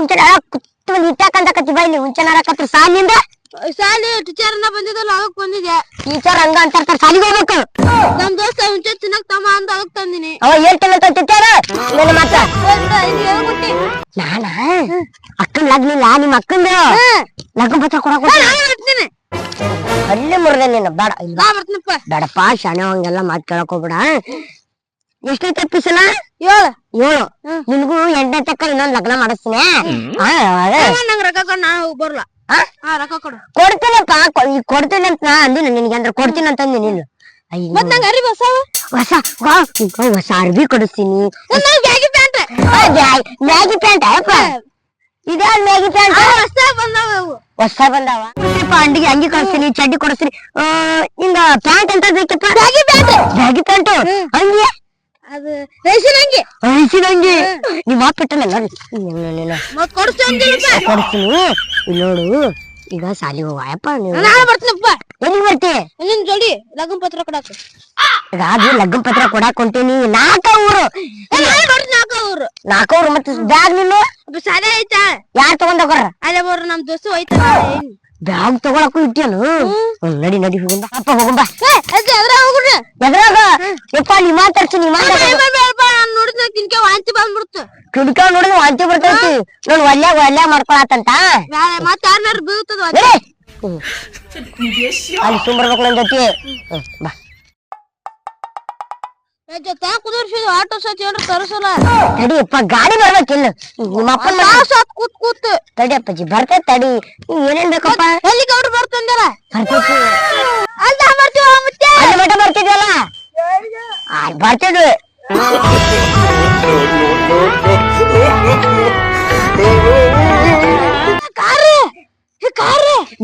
ಹುಂಚನ ಕುತ್ತು ಇಟ್ಟಾಕಂತಕತ್ತಿ ಬೈಲಿ ಹುಂಚನ ಹಾಕತ್ರ ಸಾಲಿಂದ ಶಾಲೆ ಟೀಚರ್ ಅನ್ನ ಬಂದಿದ್ದಲ್ಲ ಅದಕ್ ಬಂದಿದೆ ಟೀಚರ್ ಹಂಗ ಅಂತ ಸಾಲಿಗೆ ಹೋಗ್ಬೇಕು? ನಮ್ ದೋಸ್ತ ಹುಂಚೆ ತಿನ್ನಕ್ ತಮ್ಮ ಅಂತ ಅದಕ್ ತಂದಿನಿ. ಅವ ಏನ್ ತಿನ್ನತ್ತ ಟೀಚರ್ ನನ್ನ ಮಾತ ನಾನ? ಅಕ್ಕನ್ ಲಗ್ನಿಲ್ಲ ನಿಮ್ಮ ಅಕ್ಕಂದು? ಲಗ್ನ ಪತ್ರ ಕೊಡಕ್ ನಾನು ಅಲ್ಲಿ ಮುರ್ದೆ ನೀನು ಬೇಡ ಬೇಡಪ್ಪ ಶಾಣೆ ಹಂಗೆಲ್ಲ ಮಾತ್ ಕೇಳಕ್ ಹೋಗ್ಬೇಡ ಎಷ್ಟನೇ ತಪ್ಪಿಸಲ ಏಳು. ಏಳು. ನಿನ್ಗೂ ಎಂಟನೇ ತಕ್ಕ ಇನ್ನೊಂದ್ ಲಗ್ನ ಮಾಡಿಸ್ತೀನಿ. ನಂಗ್ ರೊಕ್ಕ ಕೊಡ್ ನಾನು ಬರ್ಲ ರೊಕ್ಕ ಕೊಡು. ಕೊಡ್ತೀನಪ್ಪ ಕೊಡ್ತೀನಿ ಅಂತ ನಾ ಅಂದಿನ ನಿನ್ಗೆ ಅಂದ್ರೆ ಕೊಡ್ತೀನಿ ಅಂತ ಅಂದಿ ನೀನು. ಮತ್ ನಂಗ್ ಅರಿ ಹೊಸ ಹೊಸ ಹೊಸ ಅರ್ಬಿ ಕೊಡಿಸ್ತೀನಿ. Maggi pant. ಮ್ಯಾಗಿ ಪ್ಯಾಂಟ್ ಅಪ್ಪ ಇದೇ ಮ್ಯಾಗಿ ಪ್ಯಾಂಟ್. ಹೊಸ ಬಂದಾವ ಹೊಸ ಬಂದವ. ಅಂಡಿಗೆ ಅಂಗಿ ಕೊಡಿಸ್ತೀನಿ ಚಡ್ಡಿ ಕೊಡಿಸ್ತೀನಿ. ಆ, ಹಿಂಗ ಪ್ಯಾಂಟ್ ಅಂತ ಬೇಕಪ್ಪ ಮ್ಯಾಗಿ ಪ್ಯಾಂಟ್. Maggi pant? ಅಂಗಿ? ಅದು ರೇಷನ್ ಹಂಗೆ ಅಳಿಸಿದಂಗೆ ನಿಮ್ಮ ಅಪ್ಪಿಟ್ಟಲ್ಲ ಮತ್ ಕೊಡ್ಸ್ತೀನಿ ಕೊಡ್ತೀನಿ ಇಲ್ಲಿ ನೋಡು ಈಗ ಸಾಲಿ ಹೋಗಪ್ಪ ನಾಳೆ ಬರ್ತೀನಪ್ಪ ಎಲ್ಲಿ ಬರ್ತಿ? ನಿನ್ ಜೋಡಿ ಲಗ್ನ ಪತ್ರ ಕೊಡಾಕ ರಾಜು ಲಗ್ನ ಪತ್ರ ಕೊಡಾಕ್ ಹೊಂಟೀನಿ. ನಾಕ ಊರು. ನಾನು ಊರು. ನಾಕ ಊರು ಮತ್ತೆ ಬ್ಯಾಗ್ ನೀನು ಸಾಲ ಐತಾ? ಯಾರ್ ತಗೊಂಡೋಗ್ರ ಅಲ್ಲೇ ಬರ್ರ ನಮ್ ದೋಸ್ತ ಹೋಯ್ತ ಬ್ಯಾಗ್ ತಗೊಳಕ್ಕೂ ಇಟ್ಟೇನು ನಡಿ ನಡಿ ಹೋಗುಂಬ ಅಪ್ಪ ಹೋಗುಂಬ ಅದ್ರ ಹೋಗ್ರಿ ಎದ್ರಾಗ? ಯಪ್ಪ ನೀ ಮಾತಾಡ್ಸಿ ನೀ ಮಾತಾಡ ನಾನು ನೋಡಿದ ತಿನ್ಕೆ ವಾಂತಿ ಬಂದ್ಬಿಡ್ತು. ಕಿಡ್ಕ ನೋಡಿದ್ರೆ ವಾಂತಿ ಬರ್ತೈತಿ. ನೋಡ್ ಒಲ್ಯಾಗ ಒಲ್ಯಾಗ ಮಾಡ್ಕೊಳತ್ತಂತ? ಮತ್ತೆ ಬೀಳ್ತದ. ಅಲ್ಲಿ ನನ್ ಜೊತೆ. ಬಾ. ಜೊತೆ ಕುದುರ್ಸಿದ ಆಟೋ ಸತಿ ಏನ್ರ ತರಿಸಲ್ಲ. ತಡಿಯಪ್ಪ ಗಾಡಿ ಬರ್ಬೇಕಿಲ್ಲ ನಿಮ್ಮ ಅಪ್ಪ ಸಾತ್ ಕೂತ್ ಕೂತ್. ತಡಿಯಪ್ಪಾಜಿ ಬರ್ತೈತೆ ತಡಿ. ಏನೇನ್ ಬೇಕಪ್ಪ? ಎಲ್ಲಿ ಬರ್ತಂದಲ್ಲ? ಬರ್ತೈತಿ. ಅಲ್ದ ಬರ್ತೀವ ಮತ್ತೆ ಅಲ್ಲಿ ಮಠ ಬರ್ತಿದ್ವಲ್ಲ ಆ, ಬರ್ತಿದ್ವಿ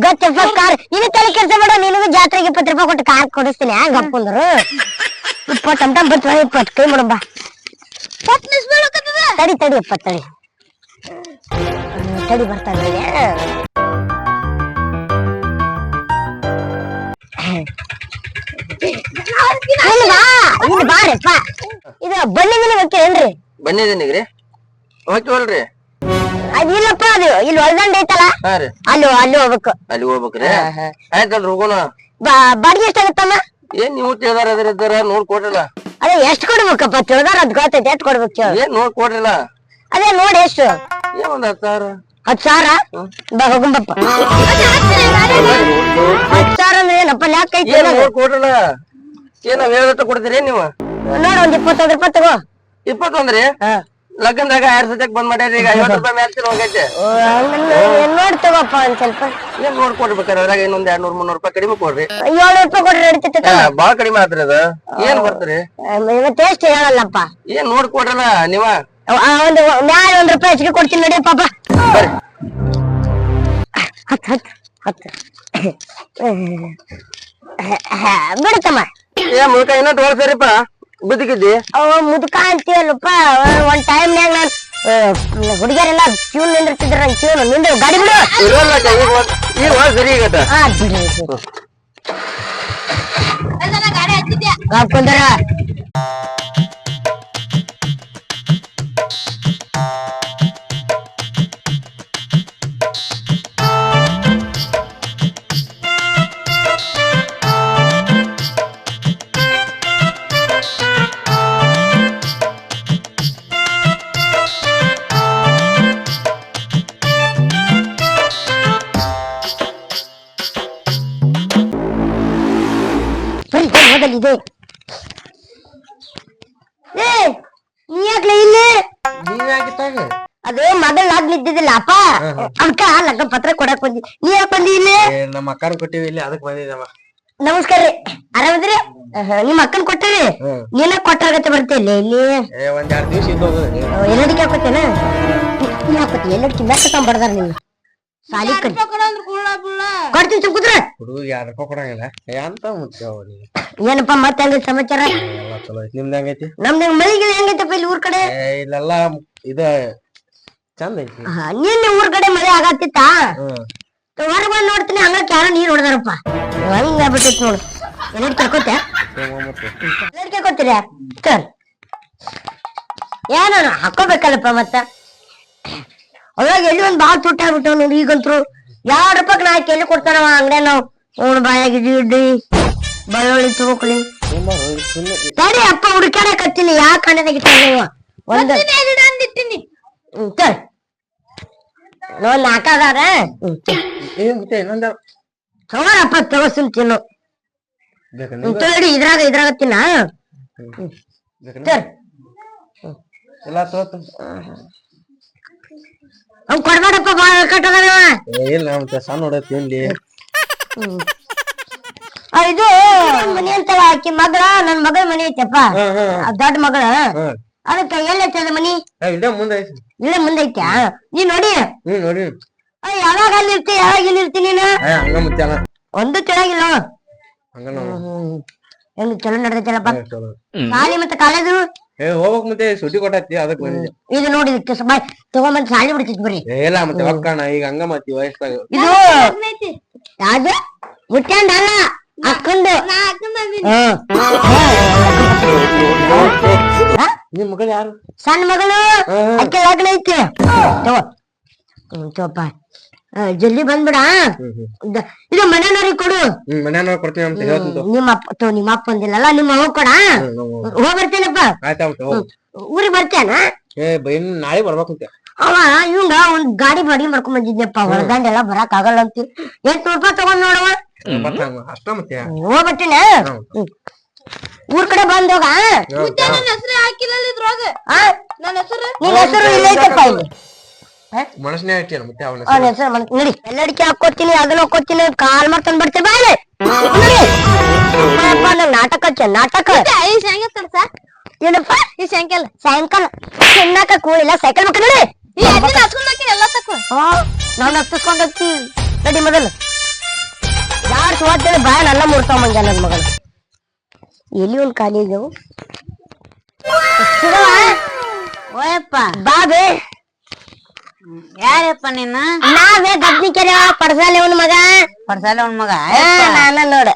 ಗೊತ್ತಪ್ಪ ಕಾರ್. ನಿನಗ್ ತಲೆ ಕೆಲಸ ಬೇಡ ನಿನಗೂ ಜಾತ್ರೆಗೆ ಇಪ್ಪತ್ತು ರೂಪಾಯಿ ಕೊಟ್ಟು ಕಾರ್ ಕೊಡಿಸ್ತೀನಿ ಹ್ಯಾಂಗ ಗಪ್ಪಂದ್ರು. ಇಪ್ಪತ್ತು ಟಮ್ ಬರ್ತೀವ ಇಪ್ಪತ್ತು. ಕೈ ಮಾಡಂಬ ಪಟ್ನಿಸ್ ಬೀಳಕತ್ತದ ತಡಿ ತಡಿ ಅಪ್ಪ ತಡಿ. ತಡಿ ಬರ್ತಾ ಬರ್ತಾನೆ ಇಲ್ಲಿ ಬಾ ಇಲ್ಲಿ ಬಾರಪ್ಪ ಇದು ಬನ್ನಿ ಗೊತ್ತೇನ್ರಿ ಬಂದಿದ್ದೀನಿಗ್ರಿ ಹೋಗ್ತೀವಲ್ರಿ ಅದ್ ಇಲ್ಲಪ್ಪ ಅದು ಇಲ್ಲಿ ಒಳದಂಡ ಐತಲ್ಲ? ಹಾ ರೀ. ಅಲ್ಲಿ ಅಲ್ಲಿ ಹೋಗ್ಬೇಕು. ಅಲ್ಲಿ ಹೋಗ್ಬೇಕ್ರಿ. ಆಯ್ತಲ್ರಿ ಹೋಗೋಣ. ಬಾ- ಬಾಡಿಗೆ ಎಷ್ಟಾಗುತ್ತಮ್ಮ? ಏನ್ ನೀವು ತಿಳಿದಾರ ಅದ್ರ ಇದ್ದಾರ ನೋಡ್ ಕೊಡ್ರಿಲ್ಲ ಅದೇ ಎಷ್ಟ್ ಕೊಡ್ಬೇಕಪ್ಪ ತಿಳ್ದಾರ ಅದ್ ಗೊತ್ತೈತೆ ಎಷ್ಟ್ ಕೊಡ್ಬೇಕು ಕೇಳು. ಏನ್ ನೋಡ್ ಕೊಡ್ರಿಲ್ಲ ಅದೇ ನೋಡಿ ಎಷ್ಟು. ಏನ್ ಒಂದ್ ಹತ್ ಸಾವಿರ? ಬಾ ಹೋಗುಂಬಪ್ಪ ಹತ್ ಸಾವಿರ ಅಂದ್ರೆ ಏನಪ್ಪ ಲ್ಯಾಕ್ ಐತಿ ಏನ್ ನೋಡ್ ಕೊಡ್ರಿಲ್ಲ ಏನ್ ನಾವ್ ಹೇಳ್ದಟ್ಟ ಕೊಡ್ತೀರಿ ನೀವು? ನೋಡ ಒಂದ್ ಇಪ್ಪತ್ತೈದು ರೂಪಾಯಿ ತಗೋ. ಇಪ್ಪತ್ತೊಂದ್ರಿ. ಲಗ್ನದಾಗ ಎರಡ್ ಸತ್ಯಕ್ ಬಂದ್ ಮಾಡ್ಯಾರಿ ಈಗ ಐವತ್ತು ರೂಪಾಯಿ ಮ್ಯಾಚ್ ಹೋಗೈತೆ ನೋಡಿ ತಗೋಪ್ಪ ಒಂದ್ ಸ್ವಲ್ಪ. ಏನ್ ನೋಡ್ ಕೊಡ್ಬೇಕಾರೆ ಅದ್ರಾಗ ಇನ್ನೊಂದ್ ಎರಡ್ ನೂರ್ ಮುನ್ನೂರ್ ರೂಪಾಯಿ ಕಡಿಮೆ ಕೊಡ್ರಿ. ಏಳು ರೂಪಾಯಿ ಕೊಡ್ರಿ ನಡೀತೈತೆ ಬಾಳ ಕಡಿಮೆ ಆತ್ರಿ ಅದ. ಏನ್ ಬರ್ತೀರಿ? ಇವತ್ತು ಎಷ್ಟು ಹೇಳಲ್ಲಪ್ಪ. ಏನ್ ನೋಡ್ ಕೊಡ್ರಲ್ಲ ನೀವ? ಒಂದು ಮ್ಯಾಲ ಒಂದ್ ರೂಪಾಯಿ ಹೆಚ್ಚಿಗೆ ಕೊಡ್ತೀನಿ ನಡಿ ಪಾಪ. ಹತ್ ಹತ್ ಹತ್. ಬಿಡುತ್ತಮ್ಮ ಏ ಮುಲ್ಕ ಇನ್ನೂ ತೋರ್ಸರಿಪ್ಪ ಬದುಕಿದ್ದಿ ಅವ ಮುದುಕ ಅಂತೀಯಲ್ಲಪ್ಪ. ಒಂದ್ ಟೈಮ್ನ್ಯಾಗ ನಾನ್ ಹುಡುಗಿಯರೆಲ್ಲ ಕ್ಯೂ ನಿಂದಿರ್ತಿದ್ರ ಕ್ಯೂ ನಿಂದ್ರ ಗಾಡಿ ಬಿಡು. ಇರೋಲ್ಲ ಅಕ್ಕ, ಈಗ ಒಂದ್- ಈಗ ಒಂದ್ ಸರಿ ಆಗತ್ತ ಆ ಬಿಡು ಬಿಡು. ಗಾಡಿ ಹತ್ತಿದ್ಯಾ ಹಾಕೊಂಡರ ಬರೀ ಹೋಗಲಿ ಇದೆ ಏ ನೀ ಯಾಕ್ಲೆ ಇಲ್ಲಿ ನೀವ್ ಯಾಕಿತ್ತಾಗ ಅದು ಮಗಳ ಆಗ್ಲಿದ್ದಿದ್ದಿಲ್ಲ ಅಪ್ಪ ಅದಕ್ಕ ಲಗ್ನ ಪತ್ರ ಕೊಡಕ್ ಬಂದಿ ನೀ ಯಾಕೆ ಬಂದಿ ಇಲ್ಲಿ ನಮ್ಮ ಅಕ್ಕಾರ ಕೊಟ್ಟಿವಿ ಇಲ್ಲಿ ಅದಕ್ಕೆ ಬಂದಿದ್ದವ ನಮಸ್ಕಾರ ರೀ ಆರಾಮದ್ರಿ ಆಹಾ, ನಿಮ್ ಅಕ್ಕನ್ ಕೊಟ್ಟರಿ ನೀನ ಕೊಟ್ಟಾಗತ್ತೆ ಬರ್ತಿಲ್ಲ ಇಲ್ಲಿ ಏ ಒಂದ್ ಎರಡ್ ದಿವ್ಸ ಇದ್ದೋಗ ಎಲ್ಲದಕ್ಕೆ ಹಾಕೋತೇನ ನೀ ಹಾಕೋತಿ ಎಲ್ಲದಕ್ಕೆ ಮ್ಯಾಕ ತಗೊಂಡ್ಬರ್ದಾರ ನಿನ್ನ ಸಾಲಿ ಬುಳ್ಳ ಕೊಡ್ತೀನಿ ಸುಮ್ ಕುದ್ರ ಹುಡುಗ ಯಾರ ರೂಪಾಯಿ ಕೊಡಂಗಿಲ್ಲ. ಏ ಅಂತ ಮುಚ್ಚ ಅವ್ರಿಗೆ. ಏನಪ್ಪ ಮತ್ತೆ ಹೆಂಗ ಸಮಾಚಾರ? ಎಲ್ಲ ಚಲೋ ಐತಿ. ನಿಮ್ದು ಹೆಂಗೈತಿ? ನಮ್ದು ಮಳಿಗೆ ಹೆಂಗೈತಪ್ಪ ಇಲ್ಲಿ ಊರ್ ಕಡೆ? ಏ ಇಲ್ಲೆಲ್ಲ ಇದ ಚಂದ ಐತಿ. ಆಹಾ, ನಿನ್ನೆ ಊರ್ ಕಡೆ ಮಳೆ ಆಗತ್ತಿತ್ತ? ಹ್ಮ್. ಹೊರಗ್ ಬಂದ್ ನೋಡ್ತೀನಿ ಹಂಗ ಯಾರೋ ನೀರ್ ಹೊಡೆದಾರಪ್ಪ. ಹಂಗ ಆಗ್ಬಿಟ್ಟೈತಿ ನೋಡು. ಎಲ್ಲಡ್ ಕೇಳ್ಕೊತೆ ಮತ್ತೆ ಎಲ್ಲಡ್ ಕೇಳ್ಕೊತೀರ ಸರ್ ಏನೋ ಹಾಕೋಬೇಕಲ್ಲಪ್ಪ ಮತ್ತ? ಅದ್ರಾಗ ಎಲ್ಲಿ ಒಂದು ಬಾಳ್ ತುಟ್ಟ ಆಗ್ಬಿಟ್ಟಾವ ನೋಡಿ ಈಗಂತ್ರು. ಎರಡ್ ರೂಪಾಯಿ ನಾ ಎಲ್ಲಿ ಕೊಡ್ತಾನವ ಅಂಗಡಿ ನಾವು. ಅವ್ನ ಬಾಯಾಗ ಇಡ್ಲಿ ಬೆಳ್ಳುಳ್ಳಿ ತಗೋಕಲಿ ಸರಿ ಅಪ್ಪ ಹುಡುಕಾಡಕತ್ತೀನಿ ಯಾವ ಕಣ್ಣದಾಗ ಇಟ್ಟಾನ. ಒಂದ್ ನೋಡ್ ನಾಲ್ಕದಾರ ತಗೋರಪ್ಪ ತಗೋಸಿನ್ ತಿನ್ನು. ತೋಡಿ ಇದ್ರಾಗ ಇದ್ರಾಗ ತಿನ್ನ. ಎಲ್ಲ ತೋತ ಅವ್ನ್ ಕೊಡ್ಬೇಡಪ್ಪ ಬಾಳ ಕಟ್ಟದವ ಇಲ್ಲ ಸಣ್ಣ ಹೊಡತ್ ಇದು ಮನಿ ಅಂತವ ಆಕಿ ಮಗಳ ನನ್ ಮಗಳ ಮನಿ ಐತಪ್ಪ. ಆ ದೊಡ್ಡ ಮಗಳ. ಅದಕ್ಕ ಎಲ್ಲೈತದ ಮನಿ? ಇಲ್ಲ ಮುಂದೆ ಇಲ್ಲೇ ಮುಂದೆ ಐತ್ಯಾ ನೀ ನೋಡಿ. ಹ್ಮ್ ನೋಡಿ. ಯಾವಾಗ ಅಲ್ಲಿ ಇರ್ತಿ ಯಾವಾಗ ಇಲ್ಲಿ ಇರ್ತಿ ನೀನು? ಹಂಗ ಒಂದು ಚೆನ್ನಾಗಿಲ್ಲ ಹಂಗ ಹೆಂಗ್ ಚಲೋ ನಡ್ದೈತಲ್ಲಪ್ಪ ಅಲ್ಲಪ್ಪ ಶಾಲಿ ಮತ್ತೆ ಕಾಲೇಜು? ಏ ಹೋಗ್ಬೇಕ್ ಮತ್ತೆ ಸುಟಿ ಕೊಟ್ಟೈತಿ ಅದಕ್ಕೆ ಬಂದಿದ್ದೆ. ಇದು ನೋಡಿ ಇದಕ್ಕೆ ಬಾಯ್ ತಗೊಂಬಂದ್ ಸಾಲಿ ಬಿಡ್ತಿದ್ ಬರ್ರಿ. ಏ, ಇಲ್ಲ ಮತ್ತೆ ಒಕ್ಕಣ ಈಗ ಹಂಗ ಮತ್ತಿ ವಯಸ್ಸಾಗ. ಇದು ಯಾವ್ದು ಅಲ್ಲ ಅಕ್ಕಂದು. ಹಾ? ನಿಮ್ ಮಗಳು ಯಾರು? ಸಣ್ಣ ಮಗಳು. ಅಕ್ಕೆ ಲಗ್ನ ಐತಿ ತಗೋ ತಗೋಪ್ಪ. ಜಲ್ದಿ ಬಂದ್ಬಿಡ? ಇದು ಮನೆಯವ್ರಿಗೆ ಕೊಡು. ಹ್ಮ್ ಕೊಡ್ತೀವಿ ಕೊಡ್ತೀನಿ ಅಂತ ಹೇಳ್ತೀನಿ ನಿಮ್ಮ ಅಪ್ಪ ನಿಮ್ಮ ಅಪ್ಪ ಅಂದಿಲ್ಲಲ್ಲ ನಿಮ್ಮ ಅವ್ವ ಕೊಡ? ಹೋಗ್ ಬರ್ತೇನಪ್ಪ. ಹೋಗ್ ಊರಿಗೆ ಬರ್ತೇನ? ಏ ಬೈ ನಾಳೆ ಬರ್ಬೇಕಂತ. ಅವ ಇವಂಗ ಒಂದ್ ಗಾಡಿ ಬಾಡಿ ಮಾಡ್ಕೊಂಡ್ ಬಂದಿದ್ನಪ್ಪ ಹೊರಗಂಡೆಲ್ಲ ಬರಕ್ ಆಗಲ್ಲ ಅಂತ. ಎಂಟ್ನೂರ್ ರೂಪಾಯಿ ತಗೊಂಡ್ ನೋಡವ ಹಂಗ ಅಷ್ಟ ಮತ್ತೆ. ಹೋಗ್ಬರ್ತೀನ ಊರ್ ಕಡೆ ಬಂದೋಗ ನನ್ನ ಹೆಸರು ಹಾಕಿಲ್ಲ ಇದ್ರೊಳಗ? ಆ? ನನ್ನ ಹೆಸರು? ನಿನ್ ಹೆಸರು ಇಲ್ಲ ಐತಪ್ಪ ಇಲ್ಲಿ. ಮನಸ್ನೇ ಐತಿ ಮತ್ತೆ ಅವನ ನಡಿ. ಎಲ್ಲಡಿಕೆ ಹಾಕೋತೀನಿ ಅದನ್ನ ಹಾಕೋತೀನಿ ಕಾಲ್ ಮಾಡ್ಕೊಂಡ್ ಬರ್ತೀನಿ ಬಾಳೆ ನಾಟಕ ಹಚ್ಚ ನಾಟಕ. ಐ ಸಾಯಂಕಾಲ ತರ್ಸ ಏನಪ್ಪ? ಈ ಸಾಯಂಕಾಲ. ಸಾಯಂಕಾಲ? ತಿನ್ನಕ ಕೂಳಿಲ್ಲ ಸೈಕಲ್ ಮಕ್ಕ ನೋಡಿ. ಎಲ್ಲ ತಕ್ಕ ಆ, ನಾನು ಹತ್ತಿಸ್ಕೊಂಡ್ ಹೋಗ್ತಿ ನಡಿ ಮೊದಲು. ಯಾರು ಸುವತ್ತೇಳಿ ಬಾಯ ನನ್ನ ಮುಡ್ತಾವ ಮಂಜ ನನ್ ಮಗನ? ಎಲ್ಲಿ ಒಂದ್ ಖಾಲಿ ಇದ್ದವು? ಓಯಪ್ಪ. ಬಾಬೆ. ಯಾರಪ್ಪ ನಿನ್ನ ನಾವೇ ಗದ್ನಿ ಕೆರೆ ಪಡ್ಸಾಲೆ ಅವನ ಮಗ ಪಡ್ಸಾಲೆ ಅವನ ಮಗ ನಾನ ನೋಡ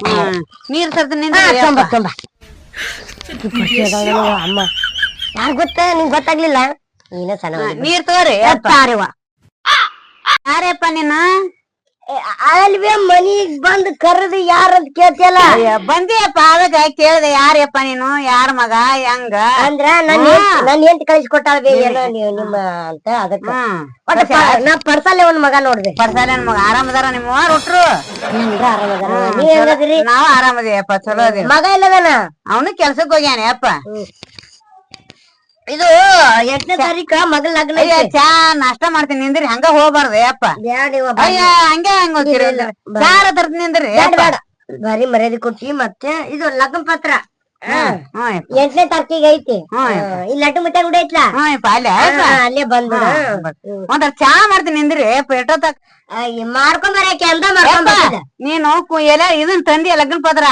ನೀರ್ ಸರ್ತ ಆ, ನಿಂದ ತೊಂಬ ತೊಂಬ. ಅಮ್ಮ ಯಾರ್ ಗೊತ್ತ? ನಿಂಗ್ ಗೊತ್ತಾಗ್ಲಿಲ್ಲ? ನೀನ ಸಣ್ಣ ನೀರ್ ತಗೋರಿ ತಾರಿವ ಯಾರಪ್ಪ ನಿನ್ನ ಅಲ್ವೇ ಮನಿಗ್ ಬಂದ್ ಕರೆದು ಯಾರಂತ ಕೇಳ್ತಿಯಲ್ಲ ಬಂದಿಯಪ್ಪ ಅದಕ್ಕ ಕೇಳ್ದೆ ಯಾರಪ್ಪ ನೀನು ಯಾರ ಮಗ ಹೆಂಗ ಅಂದ್ರ ನನ್ ಹೆಂಡ್ತಿ- ನನ್ ಹೆಂಡತಿ ಕಳಿಸ್ಕೊಟ್ಟಾಳ ಬೇ ಏನೋ ನೀವು ನಿಮ್ಮ ಅಂತ ಅದಕ್ಕ ಹ್ಮ್ ಒಟ್ಟ ಪ- ನಾ ಪಡ್ಸಲ್ಲೇ ಒಂದ್ ಮಗ ನೋಡ್ದೆ ಪಡ್ಸಾಲ ಮಗ ಆರಾಮದಾರ ನಿಮ್ಮ ಒಟ್ರು ಎಲ್ರು ಆರಾಮದಾರ ನೀವ್ ಹೆಂಗದಿರಿ ನಾವ್ ಆರಾಮದಿಯಪ್ಪ ಚಲೋ ಅದಿ ಮಗ ಇಲ್ಲದನ ಅವನು ಕೆಲ್ಸಕ್ ಹೋಗ್ಯಾನ ಅಪ್ಪ ಇದು ಎಂಟನೇ ತಾರೀಕ ಮಗಳ ಲಗ್ನ ಅಯ್ಯ ಐತಿ ಚಾ ನಾಷ್ಟಾ ಮಾಡ್ತೀನಿ ನಿಂದ್ರಿ ಹಂಗ ಹೋಗ್ಬಾರ್ದು ಅಪ್ಪ ಬ್ಯಾಡ ಇವ ಅಯ್ಯ ಹಂಗ ಹಂಗ ಹೋಗ್ತೀರಿ ಇಲ್ಲ, ಇಲ್ಲ. ಚಾರ ತರ್ತೀನಿ ನಿಂದ್ರಿ ಬೇಡ ಬರೀ ಮರ್ಯಾದೆ ಕೊಟ್ಟಿ ಮತ್ತೆ ಇದು ಲಗ್ನ ಪತ್ರ ಯಪ್ಪ. ಎಂಟನೇ ತಾರೀಕಿಗೆ ಐತಿ. ಇಲ್ಲಿ ಲಡ್ಡು ಮುಟ್ಟ ಗುಡಿ ಐತ್ಲಾ? ಅಲ್ಲೇ ಬಂದ್ಬಿಡ. ಒಂದ್ರ ಚಾ ಮಾಡ್ತೀನಿ ನಿಂದ್ರಿ ಪೇಟೋ ತಕ್ ಮಾಡ್ಕೊಂಡ್ ಬರಕ್ಕೆ ಅಂತ ಮಾಡ್ಕೊಂಡ್ ಬರ್ತಿದ್ದೆ. ನೀನು ಎಲ್ಲ ಇದನ್ ತಂದಿ ಲಗ್ನ ಪತ್ರ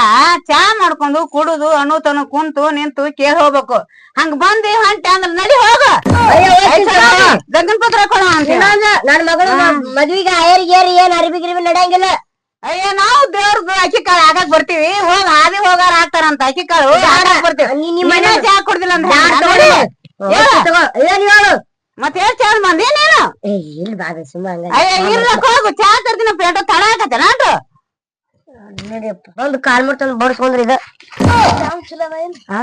ಚಾ ಮಾಡ್ಕೊಂಡು ಕುಡುದು ಅನು ತನು ಕುಂತು ನಿಂತು ಕೇಳಿ ಹೋಗ್ಬೇಕು. ಹಂಗ ಬಂದಿ ಹೊಂಟ ಅಂದ್ರ ನಡಿ ಹೋಗ. ಲಗ್ನ ಪತ್ರ ಕೊಡ ಅಂತ ನನ್ ಮಗಳು ಮದ್ವಿಗೆ ಏರಿ ಏನ್ ಅರಿಬಿ ಗಿರಿಬಿ ನಡೆಯಂಗಿಲ್ಲ. ಅಯ್ಯ ನಾವು ದೇವ್ರದ್ದು ಅಕ್ಕಿ ಕಾಳು ಆಗಾಕ್ ಬರ್ತೀವಿ. ಹೋಗ ಹಾದಿ ಹೋಗಾರ ಹಾಕ್ತಾರಂತ ಅಕ್ಕಿ ಕಾಳು. ಹಾಕಕ್ ಬರ್ತೀವಿ. ನೀನೇ ಚಾ ಕೊಡ್ದಿಲ್ಲ ಅಂತ ಹೇಳಿ. ಹೇಳ. ಹೇಳು. ಮತ್ತೆ ಎಷ್ಟ್ ಚಾ ಮಂದಿ ನೀನು? ಏ ಬಾದ ಸುಮ್ಮನೆ ಅಯ್ಯ ಇರ್ಲಕ್ ಹೋಗು. ಚಾ ತರ್ತೀನಿ ಪೇಟ ತಡ ಅದು ನಡಿಯಪ್ಪ. ಒಂದು ಕಾಲ್ ಮುಟ್ಟ ಬಡ್ಸ್ಕೊಂಡ್ರಿ ಇದು ಆ?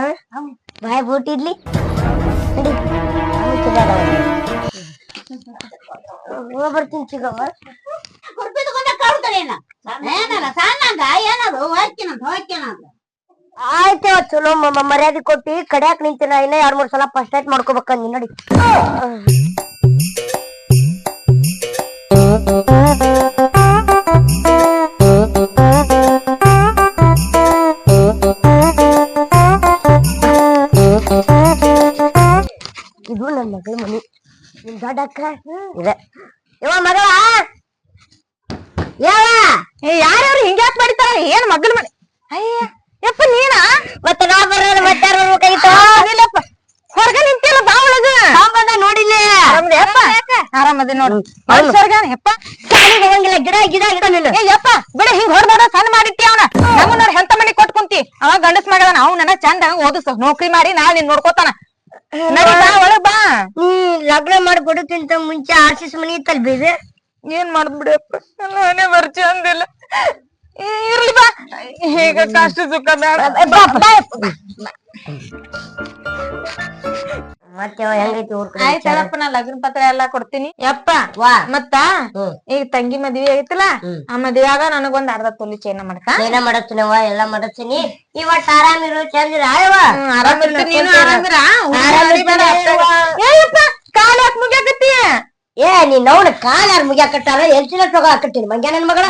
ಬಾಯ್ ಬೂಟ್ ಇಡ್ಲಿ. ಬರ್ತೀನಿ ಚಿಗವ್ವ ಆಯ್ತು, ಚಲೋ ಮರ್ಯಾದೆ ಕೊಟ್ಟಿ ಕಡ್ಯಾಕ್ ನಿಂತಿನ, ಇನ್ನ ಎರಡ್ ಮೂರ್ ಸಲ ಫಸ್ಟ್ ಟೈಟ್ ಮಾಡ್ಕೋಬೇಕಂದಿ ನೋಡಿ. ಇದು ನನ್ನ ಮಗಳ ಮನಿ. ನಿಮ್ ದೊಡ್ಡ ಇದೆ. ಇವ ಮಗಳ? ಯಾವ? ಯಾರ್ಯಾರು ಹಿಂಗ್ಯಾಕ್ ಮಾಡಿತಾರ ಏನ್ ಮಗಲ್ ಮಾಡಿ ಅಯ್ಯ ಯಪ್ಪ ನೀನ? ಮತ್ತೆ ನಾ ಬರ್ರ ಮತ್ತೆ ಯಾರು ಬರ್ಬೇಕಾಗಿತ್ತು ಅದಿಲ್ಲಪ್ಪ ಹೊರಗ ನಿಂತಿಲ್ಲ ಬಾ ಒಳಗ. ಸಾಂಬಾರ ನೋಡಿಲ್ಲ. ಆರಾಮದ ನೋಡು. ಹೊರಗ ಯಪ್ಪ. ಸಾಲಿ ಹೋಗಂಗಿಲ್ಲ ಗಿಡ ಗಿಡ ಇಡಲಿಲ್ಲ ಏ ಯಪ್ಪ ಬಿಡ ಹಿಂಗ್ ಹೊಡ್ದಾಡ ಸಣ್ಣ ಮಾಡಿಟ್ಟಿ ಅವನ. ನಮ್ಮನ್ನ ಹೆಂತ ಮನಿ ಕೊಟ್ ಕುಂತಿ. ಅವ ಗಂಡಸ್ ಮಾಡ್ಯಾನ ಅವ್ ನನ್ನ ಚಂದ ಓದಿಸ್ ನೌಕರಿ ಮಾಡಿ ನಾಳೆ ನಿನ್ ನೋಡ್ಕೋತಾನ. ನಡಿ ಬಾ ಒಳಗ್ ಬಾ. ನೀ ಲಗ್ನ ಮಾಡಿ ಕೊಡಕ್ಕಿಂತ ಮುಂಚೆ ಆರ್ಸಿಸ್ ಮನಿ ಇತ್ತಲ್ ಬೀಬಿ ಏನ್ ಮಾಡ್ಬಿಡಪ್ಪ ನಾನೇ ಬರ್ಚಿ ಅಂದಿಲ್ಲ. ಇರ್ಲಿ ಬಾ. ಹೇಗ ಕಷ್ಟ ಸುಖ ಬೇಡ. ಮತ್ತೆ ಅವ ಹೆಂಗೈತಿ ಊರ್ ಕಡೆ ಆಯ್ತಳಪ್ಪ ನಾ ಲಗ್ನ ಪತ್ರ ಎಲ್ಲಾ ಕೊಡ್ತೀನಿ. ಯಪ್ಪ ವಾ. ಮತ್ತ. ಈಗ ತಂಗಿ ಮದ್ವಿ ಐತಲ್ಲ ಆ ಮದ್ವಿಯಾಗ ನನಗೊಂದ್ ಅರ್ಧ ತೊಲಿ ಚೈನ ಮಾಡ್ಕ. ಏನ ಎಲ್ಲಾ ಮಾಡತ್ತೀನಿ. ಇವತ್ ಆರಾಮಿರು ಚಂದ್ರ ಹ್ಮ್, ಆರಾಮಿರ್ತೀನಿ, ನೀನು ಆರಾಮಿರಾ? ಕಾಲ್ ಯಾಕ್ ಮುಗ್ಯಾಕತ್ತಿ? ಏ ನೀ ನೋಡ ಕಾಲ ಯಾರು ಮುಗಿಯಾಕಟ್ಟಾರ ಎಲ್ಸಿನ ತಗೋ ಹಾಕತ್ತೀನಿ ಮಂಗ್ಯ ನನ್ ಮಗಳ?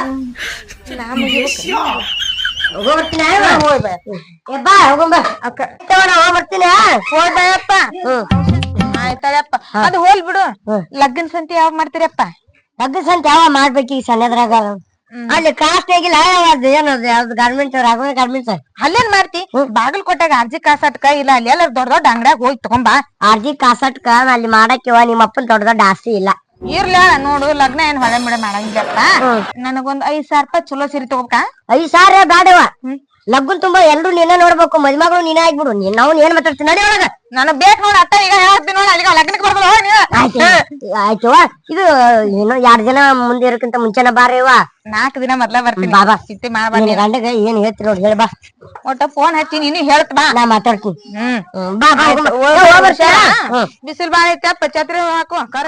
ಹೋಗ್ಬರ್ತೀನಿ ಬಾ. ಹೋಗಂಬ ಹೋಗ್ಬರ್ತೀನಿ ಹೋಯ್ ಬಾಯಪ್ಪ ಆಯ್ತಾಳಪ್ಪ ಅದು ಹೋಲ್ ಬಿಡು. ಲಗ್ನ ಸಂತಿ ಯಾವಾಗ ಮಾಡ್ತೀರಪ್ಪ ಲಗ್ನ ಸಂತಿ ಯಾವಾಗ ಮಾಡ್ಬೇಕು ಈ ಸಣ್ಣದ್ರಾಗ? ಅಲ್ಲಿ ಕಾಸ್ಟ್ ಆಗಿಲ್ಲ ಅದು ಏನದು ಯಾವ್ದು ಗಾರ್ಮೆಂಟ್ ರಾಘವ ಗಾರ್ಮೆಂಟ್ಸ್ ಅಲ್ಲೇನ್ ಮಾಡ್ತಿ? ಬಾಗಲಕೋಟೆಗ ಅರ್ಜಿ ಕಾಸಟ್ಕ ಇಲ್ಲ ಅಲ್ಲಿ ಎಲ್ಲ ದೊಡ್ಡ ದೊಡ್ಡ ಅಂಗಡ್ಯಾಗ ಹೋಗಿ ತಗೊಂಬಾ ಅರ್ಜಿ ಕಾಸಟ್ಕ ಅಲ್ಲಿ ಮಾಡಕ್ಕಿವ ನಿಮ್ಮ ಅಪ್ಪನ್ ದೊಡ್ಡ ದೊಡ್ಡ ಆಸ್ತಿ ಇಲ್ಲ. ಇರ್ಲ ನೋಡು ಲಗ್ನ ಏನ್ ಹೊಳೆ ಮೇಡಮ್ ಮಾಡಂಗಿಲ್ಲಪ್ಪ ನನಗೊಂದ್ ಐದ್ ಸಾವಿರ ರೂಪಾಯಿ ಚಲೋ ಸೀರೆ ತಗೋಬೇಕ? ಐದ್ ಸಾವಿರ ಬೇಡವ ಲಗ್ನ ತುಂಬಾ ಎಲ್ರು ನಿನ್ನ ನೋಡ್ಬೇಕು ಮದ್ಮಗಳು ನೀನ ಆಗ್ಬಿಡು. ನೀನ್ ನಾವು ಏನ್ ಮಾತಾಡ್ತೀನಿ ನಡಿ ಒಳಗ. ನನಗ್ ಬೇಕ್ ನೋಡ ಅತ್ತ ಈಗ ಹೇಳ್ತೀನಿ ನೋಡ ಅಲ್ಲಿಗೆ ಲಗ್ನಕ್ಕೆ ಬರ್ಬೋದು ನೀನು. ಆಯ್ತು ಇದು ಏನು ಎರಡ್ ದಿನ ಮುಂದೆ ಇರಕ್ಕಿಂತ ಮುಂಚೆನ ಬಾರೇವ ನಾಲ್ಕು ದಿನ ಮೊದ್ಲ ಬರ್ತೀನಿ. ಬಾ, ಬಾ. ಚಿಂತೆ ಮಾಡ್ಬಾರ್ದು ನಿನ್ ಗಂಡಗ ಏನ್ ಹೇಳ್ತಿ ನೋಡಿ ಹೇಳಿ ಬಾ. ಒಟ್ಟ ಫೋನ್ ಹಚ್ಚಿ ನೀನು ಹೇಳ್ತ ಬಾ. ನಾ ಮಾತಾಡ್ತೀನಿ. ಹ್ಮ್. ಬಾ? ಹ್ಮ್. ಬಿಸಿಲ್ ಬಾಳ ಐತಪ್ಪ ಛತ್ರಿ ಹಾಕು. ಕರ